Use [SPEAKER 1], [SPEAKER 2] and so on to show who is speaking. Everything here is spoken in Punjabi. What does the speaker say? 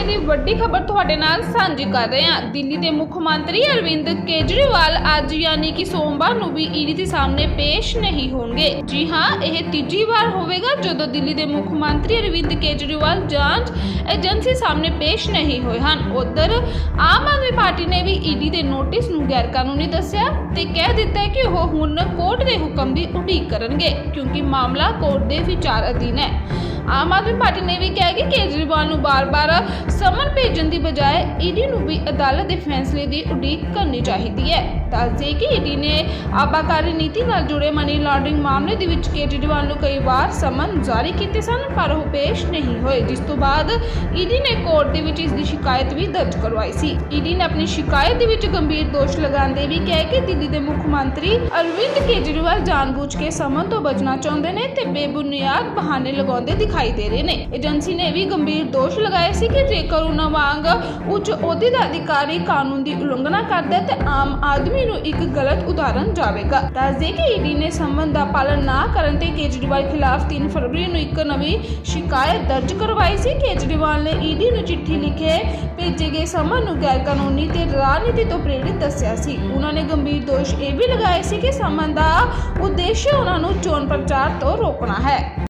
[SPEAKER 1] ਵੇਲੇ ਦੀ ਵੱਡੀ ਖਬਰ ਤੁਹਾਡੇ ਨਾਲ ਸਾਂਝੀ ਕਰ ਰਹੇ ਹਾਂ। ਦਿੱਲੀ ਦੇ ਮੁੱਖ ਮੰਤਰੀ ਅਰਵਿੰਦ ਕੇਜਰੀਵਾਲ ਅੱਜ ਯਾਨੀ ਕਿ ਸੋਮਵਾਰ ਨੂੰ ਵੀ ਈਡੀ ਦੇ ਸਾਹਮਣੇ ਪੇਸ਼ ਨਹੀਂ ਹੋਣਗੇ। ਜੀ ਹਾਂ, ਇਹ ਤੀਜੀ ਵਾਰ ਹੋਵੇਗਾ ਜਦੋਂ ਦਿੱਲੀ ਦੇ ਮੁੱਖ ਮੰਤਰੀ ਅਰਵਿੰਦ ਕੇਜਰੀਵਾਲ ਜਾਂਚ ਏਜੰਸੀ ਸਾਹਮਣੇ ਪੇਸ਼ ਨਹੀਂ ਹੋਏ ਹਨ। ਉਧਰ ਆਮ ਆਦਮੀ ਪਾਰਟੀ ਨੇ ਵੀ ਈਡੀ ਦੇ ਨੋਟਿਸ ਨੂੰ ਗੈਰ ਕਾਨੂੰਨੀ ਦੱਸਿਆ ਤੇ ਕਹਿ ਦਿੱਤਾ ਕਿ ਉਹ ਹੁਣ ਕੋਰਟ ਦੇ ਹੁਕਮ ਦੀ ਉਡੀਕ ਕਰਨਗੇ, ਕਿਉਂਕਿ ਮਾਮਲਾ ਕੋਰਟ ਦੇ ਵਿਚਾਰ ਅਧੀਨ ਹੈ। ਆਮ ਆਦਮੀ ਪਾਰਟੀ ਨੇ ਵੀ ਕਿਹਾ ਕਿ ਕੇਜਰੀਵਾਲ ਨੂੰ ਬਾਰ-ਬਾਰ ਸਮਨ ਭੇਜਣ ਦੀ ਬਜਾਏ ਈਡੀ ਨੂੰ ਵੀ ਅਦਾਲਤ ਦੇ ਫੈਸਲੇ ਦੀ ਉਡੀਕ ਕਰਨੀ ਚਾਹੀਦੀ ਹੈ। ਦੱਸਦੇ ਕਿ ਈਡੀ ਨੇ ਆਬਾਕਾਰੀ ਨੀਤੀ ਨਾਲ ਜੁੜੇ ਮਨੀ ਲਾਂਡਰਿੰਗ ਮਾਮਲੇ ਦੇ ਵਿੱਚ ਕੇਜਰੀਵਾਲ ਨੂੰ ਕਈ ਵਾਰ ਸਮਨ ਜਾਰੀ ਕੀਤੇ ਸਨ, ਪਰ ਉਹ ਪੇਸ਼ ਨਹੀਂ ਹੋਏ, ਜਿਸ ਤੋਂ ਬਾਅਦ ਈਡੀ ਨੇ ਕੋਰਟ ਦੇ ਵਿੱਚ ਇਸ ਦੀ ਸ਼ਿਕਾਇਤ ਵੀ ਦਰਜ ਕਰਵਾਈ ਸੀ। ਈਡੀ ਨੇ ਆਪਣੀ ਸ਼ਿਕਾਇਤ ਦੇ ਵਿੱਚ ਗੰਭੀਰ ਦੋਸ਼ ਲਗਾਉਂਦੇ ਵੀ ਕਿਹਾ ਕਿ ਦਿੱਲੀ ਦੇ ਮੁੱਖ ਮੰਤਰੀ ਅਰਵਿੰਦ ਕੇਜਰੀਵਾਲ ਜਾਣਬੁੱਝ ਕੇ ਸਮਨ ਤੋਂ ਬਚਣਾ ਚਾਹੁੰਦੇ ਨੇ ਤੇ ਬੇਬੁਨਿਆਦ ਬਹਾਨੇ ਲਗਾਉਂਦੇ ਦਿਖਾਈ ਦੇ ਰਹੇ ਨੇ। ਏਜੰਸੀ ਨੇ ਵੀ ਗੰਭੀਰ ਦੋਸ਼ ਲਗਾਏ ਸੀ ਕਿ ਜੇਕਰ ਉਹਨਾਂ ਵਾਂਗ ਉੱਚ ਅਹੁਦੇ ਦਾ ਅਧਿਕਾਰੀ ਕਾਨੂੰਨ ਦੀ ਉਲੰਘਣਾ ਕਰਦਾ ਹੈ ਤੇ ਆਮ ਆਦਮੀ ਨੂੰ ਇੱਕ ਗਲਤ ਉਦਾਹਰਣ ਜਾਵੇਗਾ। ਦੱਸਦੇ ਕਿ ਈਡੀ ਨੇ ਸੰਬੰਧ ਦਾ ਪਾਲਣ ਨਾ ਕਰਨ ਤੇ ਕੇਜਰੀਵਾਲ ਖਿਲਾਫ 3 ਫਰਵਰੀ ਨੂੰ ਇੱਕ ਨਵੀਂ ਸ਼ਿਕਾਇਤ ਦਰਜ ਕਰਵਾਈ ਸੀ। ਕੇਜਰੀਵਾਲ ਨੇ ਈਡੀ ਨੂੰ ਚਿੱਠੀ ਲਿਖੇ, ਭੇਜੇ ਗਏ ਸਮਨ ਨੂੰ ਗੈਰ ਕਾਨੂੰਨੀ ਤੇ ਰਾਜਨੀਤੀ ਤੋਂ ਪ੍ਰੇਰਿਤ ਦੱਸਿਆ ਸੀ। ਉਹਨਾਂ ਨੇ ਗੰਭੀਰ ਦੋਸ਼ ਇਹ ਵੀ ਲਗਾਏ ਸੀ ਕਿ ਸਮਨ ਦਾ ਉਦੇਸ਼ ਉਹਨਾਂ ਨੂੰ ਚੋਣ ਪ੍ਰਚਾਰ ਤੋਂ ਰੋਕਣਾ ਹੈ।